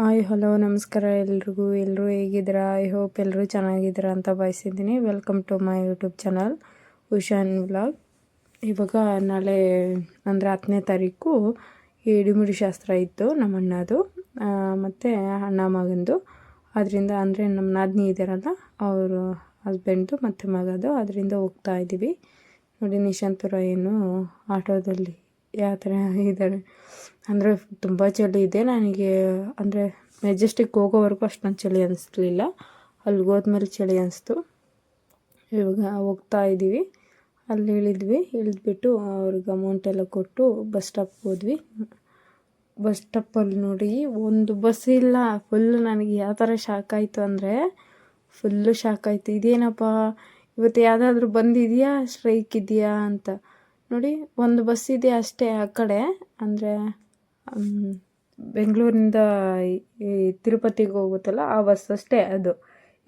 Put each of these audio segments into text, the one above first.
Hi, hello, ನಮಸ್ಕಾರ ಎಲ್ರಿಗೂ. ಎಲ್ಲರೂ ಹೇಗಿದ್ದೀರಾ? ಐ ಹೋಪ್ ಎಲ್ಲರೂ ಚೆನ್ನಾಗಿದ್ದೀರಾ ಅಂತ ಬಯಸಿದ್ದೀನಿ welcome to my YouTube channel, ಉಷಾನ್ vlog. ಇವಾಗ ನಾಳೆ, ಅಂದರೆ ಹತ್ತನೇ ತಾರೀಕು ಇಡಿಮುಡಿ ಶಾಸ್ತ್ರ ಇತ್ತು ನಮ್ಮ ಅಣ್ಣದು ಮತ್ತು ಅಣ್ಣ ಮಗಂದು. ಅದರಿಂದ ಅಂದರೆ ನಮ್ಮ ನಾದಿನಿ ಇದ್ದಾರಲ್ಲ, ಅವರು ಹಸ್ಬೆಂಡ್ದು ಮತ್ತು ಮಗದು. ಅದರಿಂದ ಹೋಗ್ತಾ ಇದ್ದೀವಿ. ನೋಡಿ, ನಿಶಾಂತ್ ಏನು ಆಟೋದಲ್ಲಿ, ಯಾವ ಥರ ಇದ್ದಾರೆ ಅಂದರೆ ತುಂಬ ಚಳಿ ಇದೆ. ನನಗೆ ಅಂದರೆ ಮೆಜೆಸ್ಟಿಕ್ ಹೋಗೋವರೆಗೂ ಅಷ್ಟೊಂದು ಚಳಿ ಅನ್ನಿಸ್ಲಿಲ್ಲ ಅಲ್ಲಿಗೆ ಹೋದ್ಮೇಲೆ ಚಳಿ ಅನಿಸ್ತು. ಇವಾಗ ಹೋಗ್ತಾ ಇದ್ದೀವಿ ಅಲ್ಲಿ ಇಳಿದ್ವಿ. ಇಳಿದ್ಬಿಟ್ಟು ಅವ್ರಿಗೆ ಅಮೌಂಟ್ ಎಲ್ಲ ಕೊಟ್ಟು ಬಸ್ ಸ್ಟಾಪ್ಗೆ ಹೋದ್ವಿ. ಬಸ್ ಸ್ಟಾಪಲ್ಲಿ ನೋಡಿ ಒಂದು ಬಸ್ ಇಲ್ಲ. ಫುಲ್ ನನಗೆ ಯಾವ ಥರ ಶಾಕ್ ಆಯಿತು ಅಂದರೆ ಫುಲ್ಲು ಶಾಕ್ ಆಯಿತು. ಇದೇನಪ್ಪ? ಇವತ್ತು ಯಾವುದಾದ್ರೂ ಬಂದಿದೆಯಾ? ಸ್ಟ್ರೈಕ್ ಇದೆಯಾ ಅಂತ. ನೋಡಿ, ಒಂದು ಬಸ್ ಇದೆ ಅಷ್ಟೇ ಆ ಕಡೆ. ಅಂದರೆ ಬೆಂಗಳೂರಿಂದ ಈ ತಿರುಪತಿಗೆ ಹೋಗುತ್ತಲ್ಲ, ಆ ಬಸ್ ಅಷ್ಟೇ ಅದು.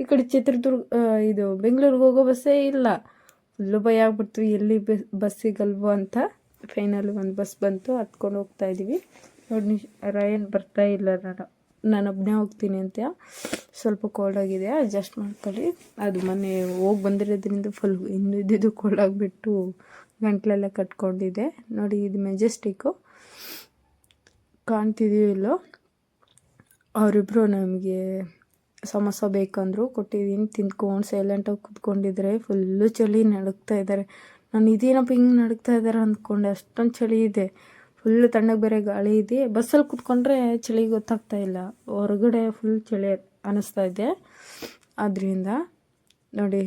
ಈ ಕಡೆ ಚಿತ್ರದುರ್ಗ ಇದು ಬೆಂಗಳೂರಿಗೆ ಹೋಗೋ ಬಸ್ಸೇ ಇಲ್ಲ. ಫುಲ್ಲು ಭಯ ಆಗ್ಬಿಡ್ತು, ಎಲ್ಲಿ ಬಸ್ ಸಿಗಲ್ವೋ ಅಂತ. ಫೈನಲ್ ಒಂದು ಬಸ್ ಬಂತು, ಹತ್ಕೊಂಡು ಹೋಗ್ತಾ ಇದ್ದೀವಿ. ನೋಡಿ ರಯನ್ ಬರ್ತಾ ಇಲ್ಲ ನಾನು. ನಾನು ಒಬ್ಬನೇ ಹೋಗ್ತೀನಿ ಅಂತ ಸ್ವಲ್ಪ ಕೋಲ್ಡ್ ಆಗಿದೆ ಅಡ್ಜಸ್ಟ್ ಮಾಡ್ಕೊಳ್ಳಿ. ಅದು ಮೊನ್ನೆ ಹೋಗಿ ಬಂದಿರೋದ್ರಿಂದ ಫುಲ್ ಇನ್ನು ಇದ್ದಿದ್ದು ಕೋಲ್ಡ್ ಆಗಿಬಿಟ್ಟು ಗಂಟ್ಲೆಲ್ಲ ಕಟ್ಕೊಂಡಿದೆ ನೋಡಿ, ಇದು ಮೆಜೆಸ್ಟಿಕ್ಕು ಕಾಣ್ತಿದೀವಿ ಇಲ್ಲೋ? ಅವರಿಬ್ಬರು ನಮಗೆ ಸಮೋಸ ಬೇಕಂದ್ರು ಕೊಟ್ಟಿದ್ದೀನಿ ತಿಂದ್ಕೊಂಡು ಸೈಲೆಂಟಾಗಿ ಕೂತ್ಕೊಂಡಿದ್ರೆ ಫುಲ್ಲು ಚಳಿ ನಡುಗ್ತಾ ಇದ್ದಾರೆ ನಾನು ಇದೇನಪ್ಪ ಹಿಂಗೆ ನಡುಗ್ತಾ ಇದ್ದಾರೆ ಅಂದ್ಕೊಂಡೆ. ಅಷ್ಟೊಂದು ಚಳಿ ಇದೆ. ಫುಲ್ಲು ತಣ್ಣಗೆ ಬೇರೆ ಗಾಳಿ ಇದೆ. ಬಸ್ಸಲ್ಲಿ ಕುತ್ಕೊಂಡ್ರೆ ಚಳಿ ಗೊತ್ತಾಗ್ತಾ ಇಲ್ಲ. ಹೊರಗಡೆ ಫುಲ್ ಚಳಿ ಅನ್ನಿಸ್ತಾ ಇದೆ. ಆದ್ದರಿಂದ ನೋಡಿ.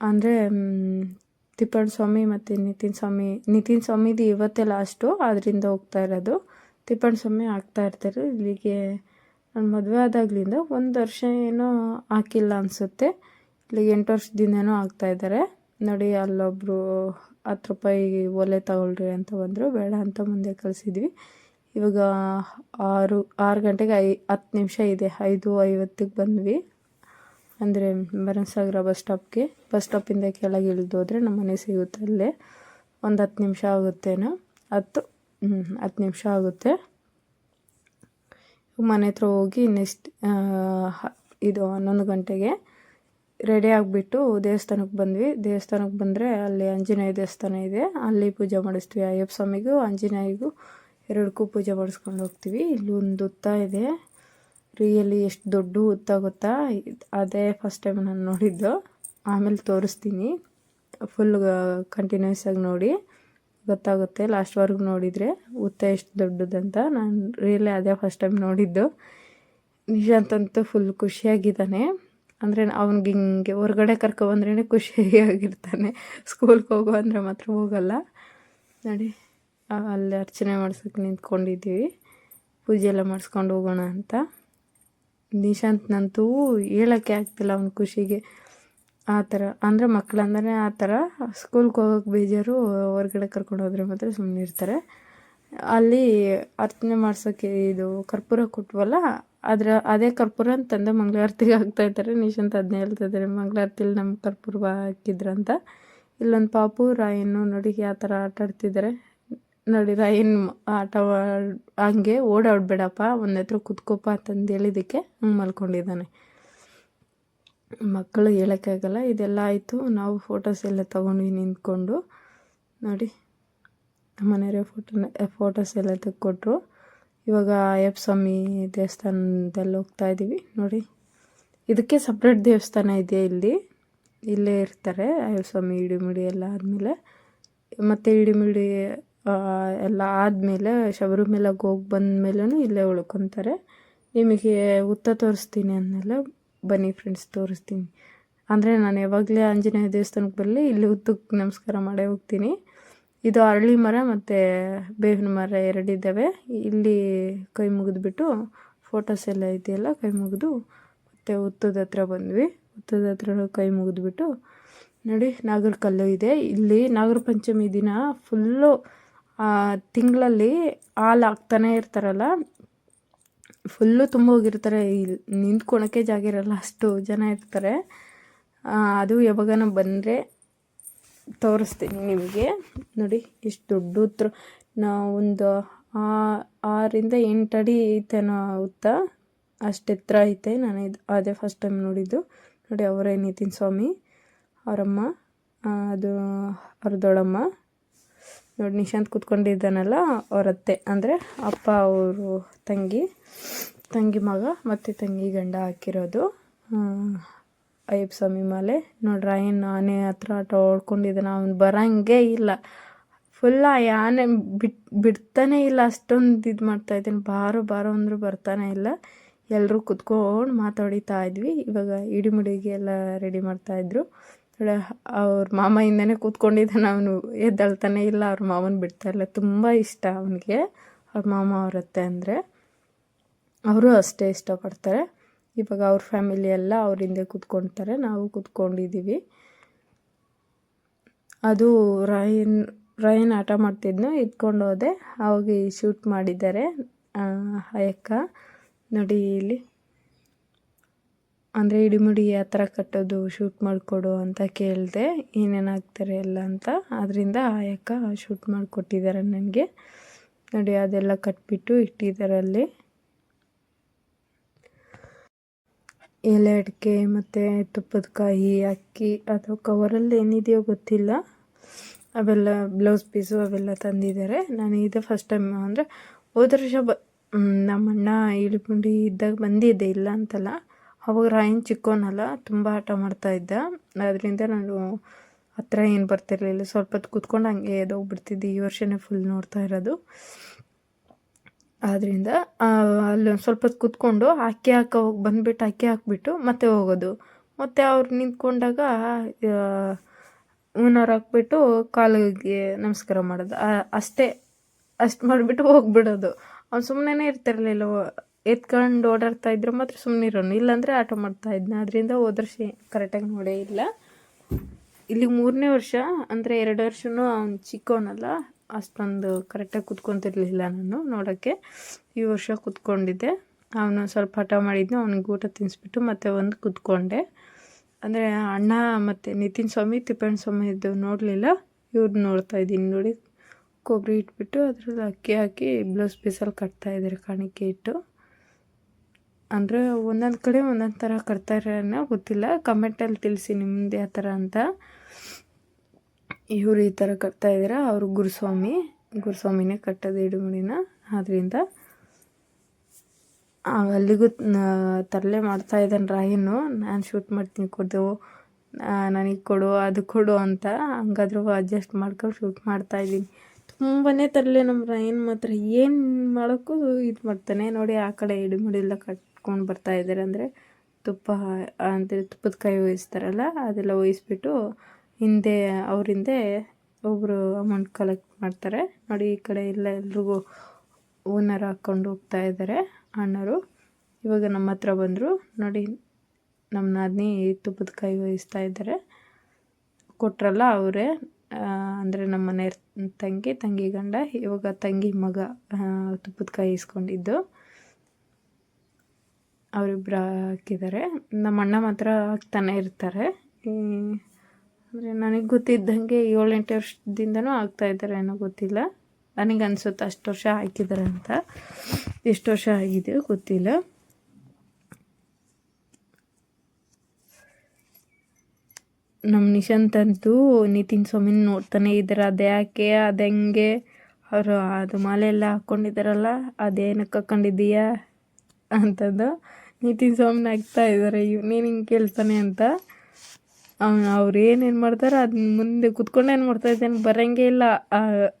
ಅಂದರೆ ತಿಪ್ಪಣ್ಣ ಸ್ವಾಮಿ ಮತ್ತು ನಿತಿನ್ ಸ್ವಾಮಿ, ನಿತಿನ್ ಸ್ವಾಮಿದು ಇವತ್ತೇ ಲಾಸ್ಟು ಅದರಿಂದ ಹೋಗ್ತಾ ಇರೋದು. ತಿಪ್ಪಣ್ಣ ಸ್ವಾಮಿ ಆಗ್ತಾ ಇರ್ತಾರೆ. ಇಲ್ಲಿಗೆ ನಾನು ಮದುವೆ ಆದಾಗ್ಲಿಂದ ಒಂದು ವರ್ಷ ಏನೋ ಹಾಕಿಲ್ಲ ಅನಿಸುತ್ತೆ. ಇಲ್ಲಿಗೆ ಎಂಟು ವರ್ಷದಿಂದನೂ ಆಗ್ತಾಯಿದ್ದಾರೆ ನೋಡಿ ಅಲ್ಲೊಬ್ಬರು ಹತ್ತು ರೂಪಾಯಿ ಒಲೆ ತಗೊಳ್ರಿ ಅಂತ ಬಂದರು. ಬೇಡ ಅಂತ ಮುಂದೆ ಕಳಿಸಿದ್ವಿ. ಇವಾಗ ಆರು ಆರು ಗಂಟೆಗೆ ಐ, ಹತ್ತು ನಿಮಿಷ ಇದೆ. ಐದು ಐವತ್ತಿಗೆ ಬಂದ್ವಿ. ಅಂದರೆ ಬನಸಾಗರ ಬಸ್ ಸ್ಟಾಪ್ಗೆ. ಬಸ್ ಸ್ಟಾಪಿಂದ ಕೆಳಗೆ ಇಳಿದು ಹೋದರೆ ನಮ್ಮ ಮನೆ ಸಿಗುತ್ತೆ ಅಲ್ಲೇ. ಒಂದು ಹತ್ತು ನಿಮಿಷ ಆಗುತ್ತೇನೋ? ಹತ್ತು ಹತ್ತು ನಿಮಿಷ ಆಗುತ್ತೆ. ಮನೆ ಹತ್ರ ಹೋಗಿ ನೆಕ್ಸ್ಟ್ ಇದು ಹನ್ನೊಂದು ಗಂಟೆಗೆ ರೆಡಿ ಆಗಿಬಿಟ್ಟು ದೇವಸ್ಥಾನಕ್ಕೆ ಬಂದ್ವಿ. ದೇವಸ್ಥಾನಕ್ಕೆ ಬಂದರೆ ಅಲ್ಲಿ ಆಂಜನೇಯ ದೇವಸ್ಥಾನ ಇದೆ. ಅಲ್ಲಿ ಪೂಜೆ ಮಾಡಿಸ್ತೀವಿ. ಅಯ್ಯಪ್ಪ ಸ್ವಾಮಿಗೂ, ಆಂಜನೇಯಿಗೂ ಎರಡಕ್ಕೂ ಪೂಜೆ ಮಾಡಿಸ್ಕೊಂಡು ಹೋಗ್ತೀವಿ. ಇಲ್ಲಿ ಒಂದು ಹುತ್ತ ಇದೆ. ರಿಯಲಿ ಎಷ್ಟು ದೊಡ್ಡ ಗೊತ್ತಾ? ಅದೇ ಫಸ್ಟ್ ಟೈಮ್ ನಾನು ನೋಡಿದ್ದು. ಆಮೇಲೆ ತೋರಿಸ್ತೀನಿ. ಫುಲ್ ಕಂಟಿನ್ಯೂಸ್ ಆಗಿ ನೋಡಿ. ಗೊತ್ತಾಗುತ್ತೆ ಲಾಸ್ಟ್ವರೆಗೂ ನೋಡಿದರೆ ಉತ್ತ ಎಷ್ಟು ದೊಡ್ಡದಂತ ನಾನು ರಿಯಲಿ ಅದೇ ಫಸ್ಟ್ ಟೈಮ್ ನೋಡಿದ್ದು. ನಿಶಾಂತಂತೂ ಫುಲ್ ಖುಷಿಯಾಗಿದ್ದಾನೆ. ಅಂದರೆ ಅವ್ನಿಗೆ ಹಿಂಗೆ ಹೊರಗಡೆ ಕರ್ಕೊಬಂದ್ರೇ ಖುಷಿಯಾಗಿರ್ತಾನೆ. ಸ್ಕೂಲ್ಗೆ ಹೋಗೋ ಅಂದರೆ ಮಾತ್ರ ಹೋಗಲ್ಲ. ನೋಡಿ ಅಲ್ಲಿ ಅರ್ಚನೆ ಮಾಡ್ಸೋಕ್ಕೆ ನಿಂತ್ಕೊಂಡಿದ್ದೀವಿ. ಪೂಜೆ ಎಲ್ಲ ಮಾಡಿಸ್ಕೊಂಡು ಹೋಗೋಣ ಅಂತ. ನಿಶಾಂತ್ನಂತೂ ಹೇಳೋಕ್ಕೆ ಆಗ್ತಿಲ್ಲ ಅವ್ನ ಖುಷಿಗೆ. ಆ ಥರ, ಅಂದರೆ ಮಕ್ಕಳಂದ್ರೆ ಆ ಥರ ಸ್ಕೂಲ್ಗೆ ಹೋಗೋಕೆ ಬೇಜಾರು ಹೊರಗಡೆ ಕರ್ಕೊಂಡು ಹೋದ್ರೆ ಮಾತ್ರ ಸುಮ್ಮನೆ ಇರ್ತಾರೆ. ಅಲ್ಲಿ ಅರ್ಚನೆ ಮಾಡ್ಸೋಕ್ಕೆ ಇದು ಕರ್ಪೂರ ಕೊಟ್ವಲ್ಲ, ಅದರ, ಅದೇ ಕರ್ಪೂರ ಅಂತಂದು ಮಂಗಳಾರತಿಗೆ ಹಾಕ್ತಾ ಇದ್ದಾರೆ. ನಿಶಾಂತ್ ಅದನ್ನೇ ಹೇಳ್ತಾ ಇದ್ದಾರೆ, ಮಂಗಳಾರತಿಲಿ ನಮ್ಮ ಕರ್ಪೂರ ಹಾಕಿದ್ರಂತ. ಇಲ್ಲೊಂದು ಪಾಪು ರಾಯನ್ನು ನೋಡಿ ಯಾವ ಥರ ಆಟ ಆಡ್ತಿದ್ದಾರೆ. ನೋಡಿ ಏನು ಆಟ ಹಂಗೆ ಓಡಾಡ್ಬೇಡಪ್ಪ ಒಂದು ಹತ್ರ ಕುತ್ಕೋಪ ಅಂತಂದು ಹೇಳಿದ್ದಕ್ಕೆ ಮಲ್ಕೊಂಡಿದ್ದಾನೆ. ಮಕ್ಕಳು ಹೇಳೋಕ್ಕಾಗಲ್ಲ, ಇದೆಲ್ಲ ಆಯಿತು. ನಾವು ಫೋಟೋಸ್ ಎಲ್ಲ ತೊಗೊಂಡ್ವಿ ನಿಂತ್ಕೊಂಡು ನೋಡಿ ಮನೆಯವರೇ ಫೋಟೋನ ಫೋಟೋಸ್ ಎಲ್ಲ ತೆಕ್ಕೊಟ್ರು. ಇವಾಗ ಅಯ್ಯಪ್ಪ ಸ್ವಾಮಿ ದೇವಸ್ಥಾನದಲ್ಲಿ ಹೋಗ್ತಾ ಇದ್ದೀವಿ ನೋಡಿ, ಇದಕ್ಕೆ ಸಪ್ರೇಟ್ ದೇವಸ್ಥಾನ ಇದೆ ಇಲ್ಲಿ? ಇಲ್ಲೇ ಇರ್ತಾರೆ ಅಯ್ಯಪ್ಪ ಸ್ವಾಮಿ ಇಡಿಮಿಡಿ ಎಲ್ಲ ಆದಮೇಲೆ. ಮತ್ತು ಇಡಿಮಿಡಿ ಎಲ್ಲ ಆದಮೇಲೆ ಶಬರಿಮಲೆಗೆ ಹೋಗಿ ಬಂದ ಇಲ್ಲೇ ಉಳ್ಕೊತಾರೆ. ನಿಮಗೆ ಉತ್ತ ತೋರಿಸ್ತೀನಿ ಅಂದಮೇಲೆ ಬನ್ನಿ ಫ್ರೆಂಡ್ಸ್ ತೋರಿಸ್ತೀನಿ. ಅಂದರೆ ನಾನು ಯಾವಾಗಲೇ ಆಂಜನೇಯ ದೇವಸ್ಥಾನಕ್ಕೆ ಬರಲಿ, ಇಲ್ಲಿ ಉತ್ತಕ್ಕೆ ನಮಸ್ಕಾರ ಮಾಡೇ ಹೋಗ್ತೀನಿ. ಇದು ಅರಳಿ ಮರ ಮತ್ತು ಬೇವಿನ ಮರ ಎರಡಿದ್ದಾವೆ. ಇಲ್ಲಿ ಕೈ ಮುಗಿದ್ಬಿಟ್ಟು ಫೋಟೋಸ್ ಎಲ್ಲ ಇದೆಯಲ್ಲ, ಕೈ ಮುಗಿದು ಮತ್ತು ಉತ್ತದ ಹತ್ರ ಬಂದ್ವಿ. ಉತ್ತದ ಹತ್ರ ಕೈ ಮುಗಿದ್ಬಿಟ್ಟು ನೋಡಿ ನಾಗರ ಕಲ್ಲು ಇದೆ. ಇಲ್ಲಿ ನಾಗರ ಪಂಚಮಿ ದಿನ ಫುಲ್ಲು ತಿಂಗಳಲ್ಲಿ ಹಾಲು ಹಾಕ್ತಾನೆ ಇರ್ತಾರಲ್ಲ, ಫುಲ್ಲು ತುಂಬ ಹೋಗಿರ್ತಾರೆ. ಇಲ್ಲಿ ನಿಂತ್ಕೊಳಕ್ಕೆ ಜಾಗ ಇರಲ್ಲ, ಅಷ್ಟು ಜನ ಇರ್ತಾರೆ. ಅದು ಯಾವಾಗನ ಬಂದರೆ ತೋರಿಸ್ತೀನಿ ನಿಮಗೆ. ನೋಡಿ ಎಷ್ಟು ದೊಡ್ಡ ನಾವು ಒಂದು ಆರಿಂದ ಎಂಟು ಅಡಿ ಐತೆನೋ ಉತ್ತ ಅಷ್ಟು ಎತ್ತರ ಐತೆ. ನಾನು ಇದು, ಅದೇ ಫಸ್ಟ್ ಟೈಮ್ ನೋಡಿದ್ದು. ನೋಡಿ, ಅವರೇ ನಿತಿನ್ ಸ್ವಾಮಿ, ಅವರಮ್ಮ ಅದು ಅವ್ರ ದೊಡ್ಡಮ್ಮ ನೋಡಿ ನಿಶಾಂತ್ ಕೂತ್ಕೊಂಡಿದ್ದಾನಲ್ಲ ಅವ್ರ ಅತ್ತೆ ಅಂದರೆ ಅಪ್ಪ ಅವರು ತಂಗಿ ತಂಗಿ ಮಗ ಮತ್ತು ತಂಗಿ ಗಂಡ ಹಾಕಿರೋದು. ಅಯ್ಯಪ್ಪ ಸ್ವಾಮಿ ಮಾಲೆ. ನೋಡ್ರಿ ಏನು ಆನೆ ಹತ್ರ ಆಟ ಓಡ್ಕೊಂಡಿದ್ದಾನೆ ಅವ್ನು ಬರಂಗೆ ಇಲ್ಲ. ಫುಲ್ ಆ ಆನೆ ಬಿಟ್, ಬಿಡ್ತಾನೆ ಇಲ್ಲ, ಅಷ್ಟೊಂದು ಇದು ಮಾಡ್ತಾ ಇದ್ದೀನಿ. ಬಾರೋ ಬಾರೋ ಅಂದರೂ ಬರ್ತಾನೆ ಇಲ್ಲ. ಎಲ್ಲರೂ ಕುತ್ಕೊಂಡು ಮಾತಾಡಿತಾ ಇದ್ವಿ. ಇವಾಗ ಇಡಿಮುಡಿಗೆ ಎಲ್ಲ ರೆಡಿ ಮಾಡ್ತಾಯಿದ್ರು ಅವ್ರ ಮಾಮಯಿಂದನೇ ಕೂತ್ಕೊಂಡಿದ್ದಾನೆ. ಅವನು ಎದ್ದೇಳ್ತಾನೆ ಇಲ್ಲ, ಅವ್ರ ಮಾವನ ಬಿಡ್ತಾ ಇಲ್ಲ. ತುಂಬ ಇಷ್ಟ ಅವನಿಗೆ, ಅವ್ರ ಮಾಮ ಅವರತ್ತೆ ಅಂದರೆ. ಅವರು ಅಷ್ಟೇ ಇಷ್ಟಪಡ್ತಾರೆ. ಇವಾಗ ಅವ್ರ ಫ್ಯಾಮಿಲಿ ಎಲ್ಲ ಅವ್ರ ಹಿಂದೆ ಕೂತ್ಕೊಳ್ತಾರೆ ನಾವು ಕೂತ್ಕೊಂಡಿದ್ದೀವಿ. ಅದು ರೈನ್ ರೈನ್ ಆಟ ಮಾಡ್ತಿದ್ನು ಇಟ್ಕೊಂಡು ಹೋದೆ ಅವಾಗ ಶೂಟ್ ಮಾಡಿದ್ದಾರೆ ಅಯ್ಯಕ್ಕ. ನೋಡಿ ಇಲ್ಲಿ. ಅಂದರೆ ಇಡಿಮುಡಿ ಯಾವ ಥರ ಕಟ್ಟೋದು ಶೂಟ್ ಮಾಡಿಕೊಡು ಅಂತ ಕೇಳಿದೆ ಏನೇನು ಹಾಕ್ತಾರೆ ಎಲ್ಲ ಅಂತ ಅದರಿಂದ ಆಯಕ್ಕ ಶೂಟ್ ಮಾಡಿಕೊಟ್ಟಿದ್ದಾರೆ ನನಗೆ. ನೋಡಿ, ಅದೆಲ್ಲ ಕಟ್ಬಿಟ್ಟು ಇಟ್ಟಿದ್ದಾರೆ ಅಲ್ಲಿ ಎಲೆ ಅಡಿಕೆ ಮತ್ತು ತುಪ್ಪದ ಕಾಯಿ ಅಕ್ಕಿ, ಅದು ಕವರಲ್ಲಿ ಏನಿದೆಯೋ ಗೊತ್ತಿಲ್ಲ. ಅವೆಲ್ಲ ಬ್ಲೌಸ್ ಪೀಸು ಅವೆಲ್ಲ ತಂದಿದ್ದಾರೆ. ನಾನು ಇದು ಫಸ್ಟ್ ಟೈಮ್ ಅಂದರೆ ಹೋದ ವರ್ಷ ಬ ನಮ್ಮಣ್ಣ ಇಳಿಪುಂಡಿ ಇದ್ದಾಗ ಬಂದಿದ್ದೆ ಇಲ್ಲ ಅಂತಲ್ಲ. ಅವಾಗ ರಾಯನ್ ಚಿಕ್ಕೋನಲ್ಲ, ತುಂಬ ಆಟ ಮಾಡ್ತಾಯಿದ್ದ ಅದರಿಂದ ನಾನು ಹತ್ರ ಏನು ಬರ್ತಿರಲಿಲ್ಲ, ಸ್ವಲ್ಪ ಹೊತ್ತು ಕೂತ್ಕೊಂಡು ಹಂಗೆ ಎದೋಗ್ಬಿಡ್ತಿದ್ದೆ. ಈ ವರ್ಷನೇ ಫುಲ್ ನೋಡ್ತಾ ಇರೋದು. ಆದ್ದರಿಂದ ಅಲ್ಲಿ ಸ್ವಲ್ಪ ಹೊತ್ತು ಕೂತ್ಕೊಂಡು ಅಕ್ಕಿ ಹಾಕೋ ಹೋಗಿ, ಬಂದುಬಿಟ್ಟು ಅಕ್ಕಿ ಹಾಕ್ಬಿಟ್ಟು ಮತ್ತೆ ಹೋಗೋದು. ಮತ್ತು ಅವ್ರು ನಿಂತ್ಕೊಂಡಾಗ ಹೂನವ್ರು ಹಾಕ್ಬಿಟ್ಟು ಕಾಲಿಗೆ ನಮಸ್ಕಾರ ಮಾಡೋದು. ಅಷ್ಟೇ, ಅಷ್ಟು ಮಾಡಿಬಿಟ್ಟು ಹೋಗ್ಬಿಡೋದು. ಅವ್ನು ಸುಮ್ಮನೆ ಇರ್ತಿರ್ಲಿಲ್ಲ ಎತ್ಕೊಂಡು ಓಡಾಡ್ತಾ ಇದ್ರೆ ಮಾತ್ರ ಸುಮ್ಮನೆ ಇರೋನು. ಇಲ್ಲಾಂದರೆ ಆಟ ಮಾಡ್ತಾ ಇದ್ನ. ಅದರಿಂದ ಹೋದ ವರ್ಷ ಕರೆಕ್ಟಾಗಿ ನೋಡೇ ಇಲ್ಲ. ಇಲ್ಲಿ ಮೂರನೇ ವರ್ಷ, ಅಂದರೆ ಎರಡು ವರ್ಷನೂ ಅವ್ನು ಚಿಕ್ಕವನಲ್ಲ ಅಷ್ಟೊಂದು ಕರೆಕ್ಟಾಗಿ ಕೂತ್ಕೊತಿರ್ಲಿಲ್ಲ ನಾನು ನೋಡೋಕ್ಕೆ ಈ ವರ್ಷ ಕೂತ್ಕೊಂಡಿದ್ದೆ. ಅವನು ಸ್ವಲ್ಪ ಹಠ ಮಾಡಿದ್ನು, ಅವ್ನಿಗೆ ಊಟ ತಿನ್ನಿಸ್ಬಿಟ್ಟು ಮತ್ತೆ ಒಂದು ಕೂತ್ಕೊಂಡೆ. ಅಂದರೆ ಅಣ್ಣ ಮತ್ತು ನಿತಿನ್ ಸ್ವಾಮಿ, ತಿಪ್ಪಣ್ಣ ಸ್ವಾಮಿ ಇದ್ದು ನೋಡಲಿಲ್ಲ. ಇವ್ರು ನೋಡ್ತಾ ಇದ್ದೀನಿ ನೋಡಿ. ಕೊಬ್ಬರಿ ಇಟ್ಬಿಟ್ಟು ಅದ್ರಲ್ಲಿ ಅಕ್ಕಿ ಹಾಕಿ ಬ್ಲೌಸ್ ಪೀಸಲ್ಲಿ ಕಟ್ತಾ ಇದ್ದಾರೆ ಕಾಣಿಕೆ ಇಟ್ಟು. ಅಂದರೆ ಒಂದೊಂದು ಕಡೆ ಒಂದೊಂದು ಥರ ಕಟ್ತಾರೇನೋ ಗೊತ್ತಿಲ್ಲ. ಕಮೆಂಟಲ್ಲಿ ತಿಳಿಸಿ ನಿಮ್ದು ಯಾವ ಥರ ಅಂತ. ಇವರು ಈ ಥರ ಕಟ್ತಾ ಇದ್ದೀರಾ, ಅವರು ಗುರುಸ್ವಾಮಿ. ಗುರುಸ್ವಾಮಿನೇ ಕಟ್ಟೋದು ಇಡುಮುಡಿನ ಆದ್ದರಿಂದ ಅಲ್ಲಿಗೂ ತರಲೆ ಮಾಡ್ತಾ ಇದ್ದಾನೆ ರಾಯನು. ನಾನು ಶೂಟ್ ಮಾಡ್ತೀನಿ ಕೊಡು ನನಗೆ ಕೊಡು, ಅದು ಕೊಡು ಅಂತ ಹಂಗಾದ್ರೂ ಅಡ್ಜಸ್ಟ್ ಮಾಡ್ಕೊಂಡು ಶೂಟ್ ಮಾಡ್ತಾ ಇದ್ದೀನಿ. ತುಂಬಾ ತರಲೆ ನಮ್ಮ ರಾಯನ್ ಮಾತ್ರ. ಏನು ಮಾಡೋಕ್ಕೂ ಇದು ಮಾಡ್ತಾನೆ. ನೋಡಿ ಆ ಕಡೆ ಇಡುಮುಡಿಯೆಲ್ಲ ಕಟ್ಕೊಂಡು ಬರ್ತಾ ಇದ್ದಾರೆ ಅಂದರೆ ತುಪ್ಪ ಅಂದರೆ ತುಪ್ಪದ ಕಾಯಿ ಒಯಿಸ್ತಾರಲ್ಲ, ಅದೆಲ್ಲ ಒಯಿಸ್ಬಿಟ್ಟು ಹಿಂದೆ ಅವ್ರ ಹಿಂದೆ ಒಬ್ಬರು ಅಮೌಂಟ್ ಕಲೆಕ್ಟ್ ಮಾಡ್ತಾರೆ. ನೋಡಿ ಈ ಕಡೆ ಎಲ್ಲ ಎಲ್ರಿಗೂ ಓನರ್ ಹಾಕ್ಕೊಂಡು ಹೋಗ್ತಾ ಇದ್ದಾರೆ ಅಣ್ಣರು. ಇವಾಗ ನಮ್ಮ ಹತ್ರ ಬಂದರು. ನೋಡಿ ನಮ್ಮ ನಾದಿನಿ ತುಪ್ಪದ ಕಾಯಿ ವಹಿಸ್ತಾ ಇದ್ದಾರೆ ಕೊಟ್ರಲ್ಲ ಅವರೇ. ಅಂದರೆ ನಮ್ಮ ಮನೆ ತಂಗಿ ತಂಗಿ ಗಂಡ, ಇವಾಗ ತಂಗಿ ಮಗ ತುಪ್ಪದ ಕಾಯಿ ಇಸ್ಕೊಂಡಿದ್ದು. ಅವರಿಬ್ಬರು ಹಾಕಿದ್ದಾರೆ. ನಮ್ಮ ಅಣ್ಣ ಮಾತ್ರ ಹಾಕ್ತಾನೆ ಇರ್ತಾರೆ. ಅಂದರೆ ನನಗೆ ಗೊತ್ತಿದ್ದಂಗೆ ಏಳೆಂಟು ವರ್ಷದಿಂದನೂ ಆಗ್ತಾ ಇದ್ದಾರೆ ಏನೋ ಗೊತ್ತಿಲ್ಲ. ನನಗೆ ಅನಿಸುತ್ತೆ ಅಷ್ಟು ವರ್ಷ ಹಾಕಿದ್ದಾರೆ ಅಂತ. ಎಷ್ಟು ವರ್ಷ ಆಗಿದೆ ಗೊತ್ತಿಲ್ಲ. ನಮ್ಮ ನಿಶಾಂತ್ ಅಂತೂ ನಿತಿನ್ ಸ್ವಾಮಿನ ನೋಡ್ತಾನೆ ಇದ್ದಾರೆ ಅದು ಯಾಕೆ? ಅದು ಹೆಂಗೆ? ಅವರು ಅದು ಮಾಲೆ ಎಲ್ಲ ಹಾಕ್ಕೊಂಡಿದ್ದಾರಲ್ಲ ಅದೇನಕ್ಕೆ ಹಾಕ್ಕೊಂಡಿದ್ದೀಯಾ ಅಂತಂದು ನಿತಿನ್ ಸ್ವಾಮಿನ ಹಾಕ್ತಾ ಇದ್ದಾರೆ ಇವನೇನು ಹಿಂಗೆ ಕೇಳ್ತಾನೆ ಅಂತ. ಅವ್ನು ಅವ್ರು ಏನೇನು ಮಾಡ್ತಾರೆ ಅದನ್ನ ಮುಂದೆ ಕುತ್ಕೊಂಡು ಏನು ಮಾಡ್ತಾ ಇದ್ದೇನೆ ಬರೋಂಗೆ ಇಲ್ಲ.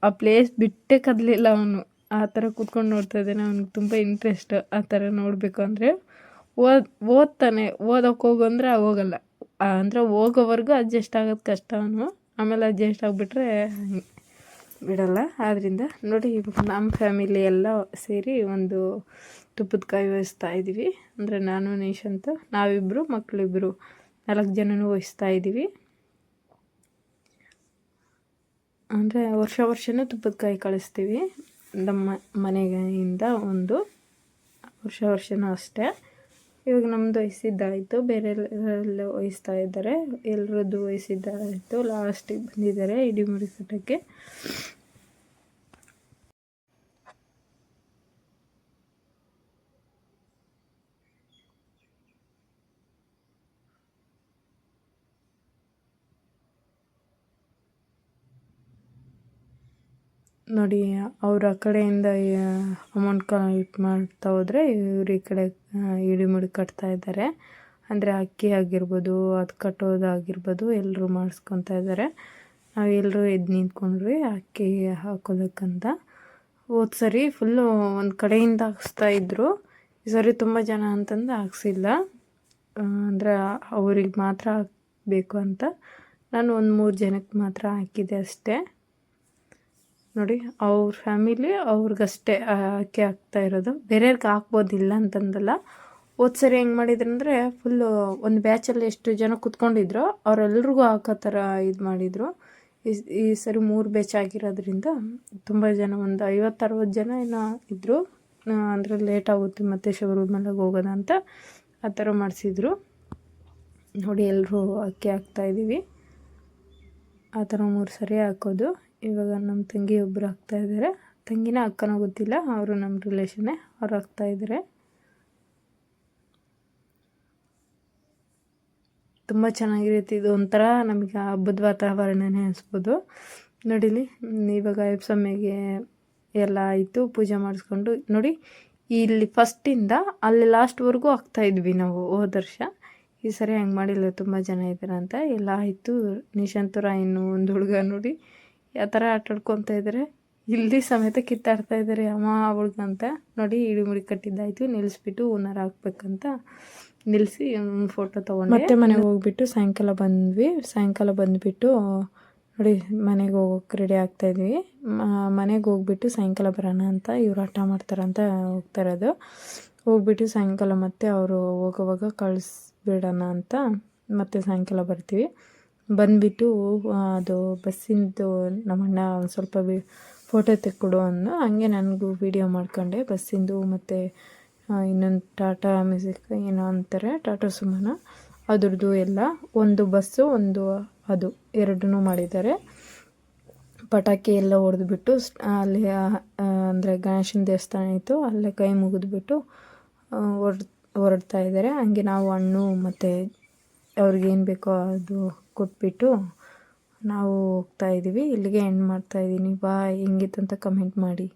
ಆ- ಪ್ಲೇಸ್ ಬಿಟ್ಟೇ ಕದಲಿಲ್ಲ ಅವನು. ಆ ಥರ ಕುತ್ಕೊಂಡು ನೋಡ್ತಾ ಇದ್ದಾನೆ. ಅವ್ನಿಗೆ ತುಂಬ ಇಂಟ್ರೆಸ್ಟ್ ಆ ಥರ ನೋಡಬೇಕು ಅಂದರೆ ಓದ್ ಓದ್ತಾನೆ. ಓದೋಕೆ ಹೋಗು ಅಂದರೆ ಹೋಗಲ್ಲ. ಅಂದರೆ ಹೋಗೋವರೆಗೂ ಅಡ್ಜಸ್ಟ್ ಆಗೋದು ಕಷ್ಟ ಅವನು. ಆಮೇಲೆ ಅಡ್ಜಸ್ಟ್ ಆಗಿಬಿಟ್ರೆ ಬಿಡಲ್ಲ. ಆದ್ದರಿಂದ ನೋಡಿ ನಮ್ಮ ಫ್ಯಾಮಿಲಿ ಎಲ್ಲ ಸೇರಿ ಒಂದು ತುಪ್ಪದ ಕಾಯಿ ವಹಿಸ್ತಾ ಇದ್ದೀವಿ ಅಂದರೆ ನಾನು ನಿಶಾಂತ್ ನಾವಿಬ್ಬರು ಮಕ್ಕಳಿಬ್ಬರು ನಾಲ್ಕು ಜನನೂ ವಹಿಸ್ತಾ ಇದ್ದೀವಿ ಅಂದರೆ ವರ್ಷ ವರ್ಷವೂ ತುಪ್ಪದ ಕಾಯಿ ಕಳಿಸ್ತೀವಿ. ನಮ್ಮ ಮನೆಯಿಂದ ಒಂದು ವರ್ಷ ವರ್ಷವೂ ಅಷ್ಟೇ. ಇವಾಗ ನಮ್ಮದು ವಹಿಸಿದ್ದಾಯಿತು ಬೇರೆ ಎಲ್ಲ ವಹಿಸ್ತಾ ಇದ್ದಾರೆ ಎಲ್ಲರದ್ದು ವಹಿಸಿದ್ದಾಯಿತು ಲಾಸ್ಟಿಗೆ ಬಂದಿದ್ದಾರೆ ಇಡೀ ಮುಡಿ ನೋಡಿ, ಅವ್ರ ಆ ಕಡೆಯಿಂದ ಅಮೌಂಟ್ ಕಲೆಕ್ಟ್ ಮಾಡ್ತಾ ಹೋದರೆ ಇವ್ರು ಈ ಕಡೆ ಇಡಿಮುಡಿ ಕಟ್ತಾ ಇದ್ದಾರೆ. ಅಂದರೆ ಅಕ್ಕಿ ಆಗಿರ್ಬೋದು, ಅದು ಕಟ್ಟೋದಾಗಿರ್ಬೋದು ಎಲ್ಲರೂ ಮಾಡಿಸ್ಕೊತಾ ಇದ್ದಾರೆ. ನಾವೆಲ್ಲರೂ ಎದ್ದು ನಿಂತ್ಕೊಂಡ್ರಿ ಅಕ್ಕಿ ಹಾಕೋದಕ್ಕಂತ. ಹೋದ ಸರಿ ಫುಲ್ಲು ಒಂದು ಕಡೆಯಿಂದ ಹಾಕ್ಸ್ತಾ ಇದ್ದರು ಈ ಸರಿ ತುಂಬ ಜನ ಅಂತಂದು ಹಾಕ್ಸಿಲ್ಲ. ಅಂದರೆ ಅವ್ರಿಗೆ ಮಾತ್ರ ಹಾಕಬೇಕು ಅಂತ. ನಾನು ಒಂದು ಮೂರು ಜನಕ್ಕೆ ಮಾತ್ರ ಹಾಕಿದೆ ಅಷ್ಟೇ. ನೋಡಿ, ಅವ್ರ ಫ್ಯಾಮಿಲಿ ಅವ್ರಿಗಷ್ಟೇ ಅಕ್ಕಿ ಹಾಕ್ತಾ ಇರೋದು. ಬೇರೆಯವ್ರಿಗೆ ಹಾಕ್ಬೋದಿಲ್ಲ ಅಂತಂದಲ್ಲ. ಹೋದ ಸರಿ ಹೆಂಗೆ ಮಾಡಿದ್ರಂದರೆ ಫುಲ್ಲು ಒಂದು ಬ್ಯಾಚಲ್ಲಿ ಎಷ್ಟು ಜನ ಕುತ್ಕೊಂಡಿದ್ರು, ಅವರೆಲ್ರಿಗೂ ಹಾಕೋ ಥರ ಇದು ಮಾಡಿದರು. ಈ ಈ ಸರಿ ಮೂರು ಬ್ಯಾಚ್ ಆಗಿರೋದ್ರಿಂದ ತುಂಬ ಜನ, ಒಂದು ಐವತ್ತು, ಅರವತ್ತು ಜನ ಏನೋ ಇದ್ದರು ಅಂದರೆ ಲೇಟ್ ಆಗುತ್ತೆ, ಮತ್ತೆ ಶಬರಿಮಲೆಗೆ ಹೋಗೋದಂತ ಆ ಥರ ಮಾಡಿಸಿದ್ರು. ನೋಡಿ ಎಲ್ಲರೂ ಅಕ್ಕಿ ಹಾಕ್ತಾಯಿದ್ದೀವಿ ಆ ಥರ ಮೂರು ಸರಿ ಹಾಕೋದು. ಇವಾಗ ನಮ್ಮ ತಂಗಿ ಒಬ್ಬರು ಇದ್ದಾರೆ ತಂಗಿನ ಅಕ್ಕನೋ ಗೊತ್ತಿಲ್ಲ, ಅವರು ನಮ್ಮ ರಿಲೇಷನ್ನೇ ಅವ್ರು ಹಾಕ್ತಾಯಿದ್ದಾರೆ ತುಂಬ ಚೆನ್ನಾಗಿರುತ್ತೆ, ಇದು ಒಂಥರ ನಮಗೆ ಹಬ್ಬದ ವಾತಾವರಣನೇ ಅನಿಸ್ಬೋದು. ನೋಡಿಲಿ, ಇವಾಗ ಎಪ್ಸಮ್ಮೆಗೆ ಎಲ್ಲ ಆಯಿತು, ಪೂಜೆ ಮಾಡಿಸ್ಕೊಂಡು. ನೋಡಿ, ಇಲ್ಲಿ ಫಸ್ಟಿಂದ ಅಲ್ಲಿ ಲಾಸ್ಟ್ವರೆಗೂ ಇದ್ವಿ ನಾವು ಹೋದ ವರ್ಷ. ಈ ಸರಿ ಹಂಗೆ ಮಾಡಿಲ್ಲ, ತುಂಬ ಜನ ಇದ್ದಾರೆ ಅಂತ. ಎಲ್ಲ ಆಯಿತು ನಿಶಾಂತುರ ಇನ್ನು ಒಂದು ಹುಡುಗ ನೋಡಿ. ಯಾವ ಥರ ಆಟಾಡ್ಕೊತ ಇದ್ದಾರೆ? ಇಲ್ಲಿ ಸಮೇತ ಕಿತ್ತಾಡ್ತಾ ಇದ್ದಾರೆ ಅಮ್ಮ ಅವಳಿಗಂತ. ನೋಡಿ ಇಳಿಮುಡಿ ಕಟ್ಟಿದ್ದಾಯ್ತು. ನಿಲ್ಲಿಸ್ಬಿಟ್ಟು ಓನರ್ ಹಾಕ್ಬೇಕಂತ ನಿಲ್ಲಿಸಿ ಫೋಟೋ ತೊಗೊಂಡು. ಮತ್ತೆ ಮನೆಗೆ ಹೋಗ್ಬಿಟ್ಟು ಸಾಯಂಕಾಲ ಬಂದ್ವಿ. ಸಾಯಂಕಾಲ ಬಂದುಬಿಟ್ಟು, ನೋಡಿ, ಮನೆಗೆ ಹೋಗೋಕೆ ರೆಡಿ ಆಗ್ತಾಯಿದ್ವಿ ಮನೆಗೆ ಹೋಗ್ಬಿಟ್ಟು ಸಾಯಂಕಾಲ ಬರೋಣ ಅಂತ ಇವ್ರು ಆಟ ಮಾಡ್ತಾರಂತ ಹೋಗ್ತಾ ಇರೋದು. ಹೋಗ್ಬಿಟ್ಟು ಸಾಯಂಕಾಲ ಮತ್ತೆ ಅವರು ಹೋಗೋವಾಗ ಕಳಿಸ್ಬಿಡೋಣ ಅಂತ ಮತ್ತೆ ಸಾಯಂಕಾಲ ಬರ್ತೀವಿ. ಬಂದುಬಿಟ್ಟು ಅದು ಬಸ್ಸಿಂದು ನಮ್ಮಣ್ಣ ಸ್ವಲ್ಪ ವಿ ಫೋಟೋ ತೆಕ್ಕೊಡು ಅಂದು ಹಂಗೆ ನನಗೂ ವೀಡಿಯೋ ಮಾಡ್ಕೊಂಡೆ ಬಸ್ಸಿಂದು ಮತ್ತು ಇನ್ನೊಂದು ಟಾಟಾ ಮ್ಯೂಸಿಕ್ ಏನೋ ಅಂತಾರೆ ಟಾಟಾ ಸುಮನ ಅದ್ರದ್ದು ಎಲ್ಲ ಒಂದು ಬಸ್ಸು, ಒಂದು ಅದು ಎರಡನ್ನೂ ಮಾಡಿದ್ದಾರೆ. ಪಟಾಕಿ ಎಲ್ಲ ಹೊಡೆದ್ಬಿಟ್ಟು ಅಲ್ಲಿ ಅಂದರೆ ಗಣೇಶನ ದೇವಸ್ಥಾನ ಇತ್ತು, ಅಲ್ಲೇ ಕೈ ಮುಗಿದ್ಬಿಟ್ಟು ಹೊರ ಹೊರಡ್ತಾ ಇದ್ದಾರೆ. ಹಂಗೆ ನಾವು ಹಣ್ಣು ಮತ್ತು ಅವ್ರಿಗೇನು ಬೇಕೋ ಅದು ಕೊಟ್ಬಿಟ್ಟು ನಾವು ಹೋಗ್ತಾ ಇದ್ದೀವಿ. ಇಲ್ಲಿಗೆ ಎಂಡ್ ಮಾಡ್ತಾ ಇದ್ದೀನಿ. ಬಾಯ್ ಹೆಂಗಿತ್ತು ಅಂತ ಕಮೆಂಟ್ ಮಾಡಿ.